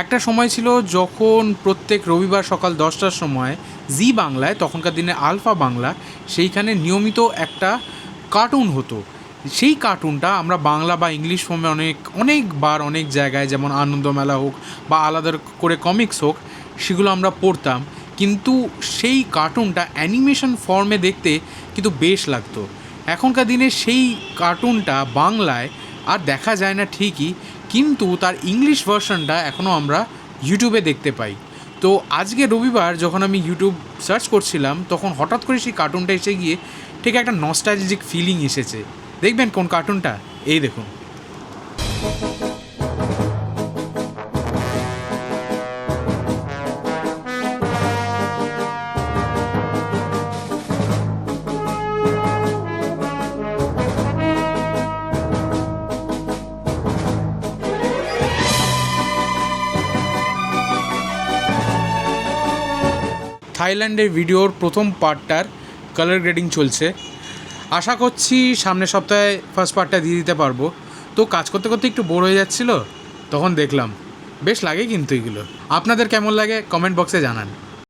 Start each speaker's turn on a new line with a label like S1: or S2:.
S1: একটা সময় ছিল যখন প্রত্যেক রবিবার সকাল দশটার সময় জি বাংলায়, তখনকার দিনে আলফা বাংলা, সেইখানে নিয়মিত একটা কার্টুন হতো। সেই কার্টুনটা আমরা বাংলা বা ইংলিশ ফর্মে অনেক, অনেকবার অনেক জায়গায়, যেমন আনন্দমেলা হোক বা আলাদা করে কমিক্স হোক, সেগুলো আমরা পড়তাম। কিন্তু সেই কার্টুনটা অ্যানিমেশন ফর্মে দেখতে কিন্তু বেশ লাগতো। এখনকার দিনে সেই কার্টুনটা বাংলায় আর দেখা যায় না ঠিকই। কিন্তু তার ইংলিশ ভার্সনটা এখনও আমরা ইউটিউবে দেখতে পাই। তো আজকে রবিবার যখন আমি ইউটিউব সার্চ করছিলাম, তখন হঠাৎ করে সেই কার্টুনটা এসে গিয়ে ঠিক একটা নস্টালজিক ফিলিং এসেছে। দেখবেন কোন কার্টুনটা এই দেখুন। থাইল্যান্ডের ভিডিওর প্রথম পার্টটার কালার গ্রেডিং চলছে। আশা করছি সামনের সপ্তাহে ফার্স্ট পার্টটা দিয়ে দিতে পারব। তো কাজ করতে করতে একটু বোর হয়ে যাচ্ছিল, তখন দেখলাম, বেশ লাগে কিন্তু এগুলো। আপনাদের কেমন লাগে? কমেন্ট বক্সে জানান।